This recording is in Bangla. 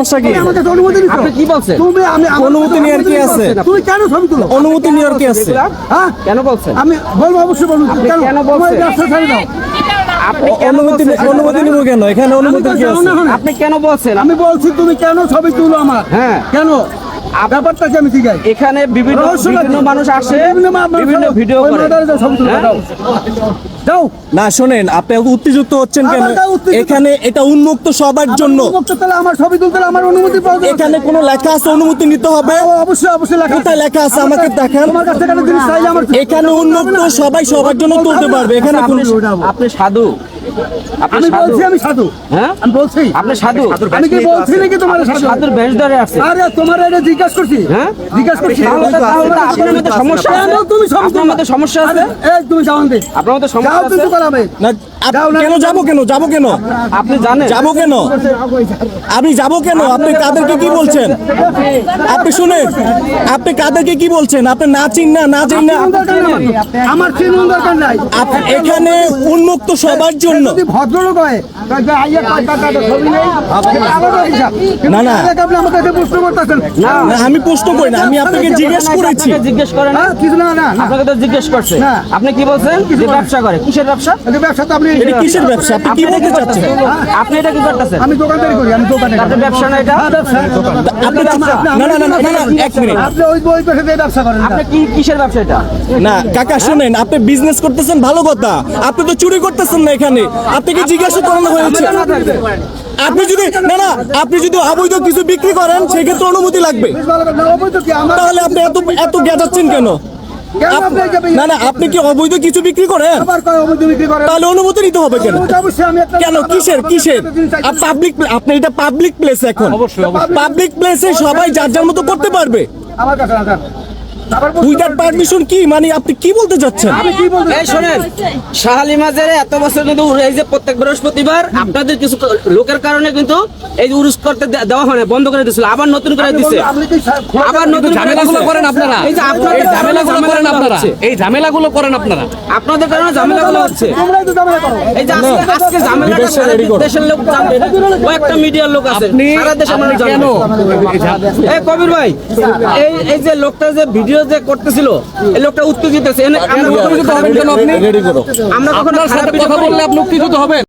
সমস্যা কি? তুমি অনুমতি আপনি কি বলছেন? তুমি আমি অনুমতি নেওয়ার কি আছে? তুমি কেন ছবি তুলো? অনুমতি নেওয়ার কি আছে? হ্যাঁ? কেন বলছেন? আমি বলব অবশ্যই বলব। কেন? কেন বলছেন? ব্যবসা ছাড়ে দাও। আপনি কেন অনুমতি? অনুমতি নিব কেন? এখানে অনুমতি কি আছে? আপনি কেন বলছেন? আমি বলছি তুমি কেন ছবি তুলো আমার? হ্যাঁ। কেন? ব্যাপারটা আমি শিখাই? এখানে বিভিন্ন বিভিন্ন মানুষ আসে বিভিন্ন। ভিডিও করে। হ্যাঁ? না শোনেন আপনি উত্তেজিত হচ্ছেন কেন? এখানে এটা উন্মুক্ত সবার জন্য। আমার ছবি তুলতে আমার অনুমতি এখানে কোনো লেখা আছে অনুমতি নিতে হবে? অবশ্যই অবশ্যই লেখা কোথায় লেখা আছে? আমাকে দেখান। তোমার কাছ জিনিস চাইলে আমার এখানে উন্মুক্ত সবাই সবার জন্য তুলতে পারবে। এখানে আপনি সাধু। আপনি সাধু? বলছি আমি সাধু। হ্যাঁ? আমি বলছি। আপনি সাধু? আমি কি বলছি নাকি তোমার সাধু? সাধুর বেশ ধরে আছে। আরে তোমার এটা জিজ্ঞাসা করছি। হ্যাঁ? জিজ্ঞাসা করছি তাহলে আপনার মধ্যে সমস্যা আছে? তুমি সমস্যা আছে? এই তুমি জানতে আপনার মধ্যে সমস্যা আছে? না। কেন যাব কেন? যাব কেন? আপনি জানেন। যাব কেন? আপনি যাব কেন? আপনি কাদেরকে কি বলছেন? আপনি শুনেন। আপনি কাদেরকে কি বলছেন? আপনি না চিন না না চিন না? চিনুন দরকার নাই। আমার। আমার চিনুন দরকার নাই। এখানে উন্মুক্ত সবার জন্য ভদ্রলোক হয় হিসাব। কিন্তু না, না। না। না। আমি প্রশ্ন করি না আমি আপনাকে জিজ্ঞেস করেছি। জিজ্ঞেস করেন। হ্যাঁ, কিছু না, না, না। আপনাকে তো জিজ্ঞেস করছে। না। আপনি কি বলছেন? ব্যবসা করে। কিসের ব্যবসা? ব্যবসা তো আপনি এটা কিসের ব্যবসা? আপনি কি বলতে চাচ্ছেন? আপনি এটা কি করতেছেন? আমি দোকানদারি করি আমি দোকানে ব্যবসা না এটা? হ্যাঁ, ব্যবসা। আপনি না না না না এক মিনিট। আপনি ওই ওই পেশে দিয়ে ব্যবসা করেন আপনি কি কিসের ব্যবসা এটা? না কাকা শুনেন আপনি বিজনেস করতেছেন ভালো কথা। আপনি তো চুরি করতেছেন না এখানে। আপনাকে জিজ্ঞাসা করানো হয়েছে। আপনি যদি না না আপনি যদি অবৈধ কিছু বিক্রি করেন সেক্ষেত্রে অনুমতি লাগবে। কি? তাহলে আপনি এত এত গেজাচ্ছেন কেন? না না আপনি কি অবৈধ কিছু বিক্রি করেন? তাহলে অনুমতি নিতে হবে কেন? কেন? কিসের কিসের? পাবলিক আপনি এটা পাবলিক প্লেস এখন। পাবলিক প্লেসে সবাই যার যার মতো করতে পারবে। আমার কাছে উইদাউট পারমিশন কি? মানে আপনি কি বলতে চাচ্ছেন? আমি কি বলতে এই শোনেন শাহালি মাজারে এত বছর কিন্তু এই যে প্রত্যেক বৃহস্পতিবার আপনাদের কিছু লোকের কারণে কিন্তু এই যে উরুস করতে দেওয়া হয় না বন্ধ করে দিয়েছিল আবার নতুন করে আবার নতুন ঝামেলাগুলো করেন আপনারা। এই যে আপনাদের ঝামেলাগুলো করেন আপনারা। এই ঝামেলাগুলো করেন আপনারা। আপনাদের কারণে ঝামেলাগুলো হচ্ছে। তোমরাই তো ঝামেলা করো। এই যে আজকে আজকে ঝামেলাটা। দেশের লোক জানবে কয়েকটা মিডিয়ার লোক আছে। সারা দেশের মানুষ আপনি কেন এই কবির ভাই এই এই যে লোকটা যে ভিডিও যে করতেছিল এই লোকটা উত্তেজিত আমরা কখনো কথা বললে আপনি উত্তেজিত হবেন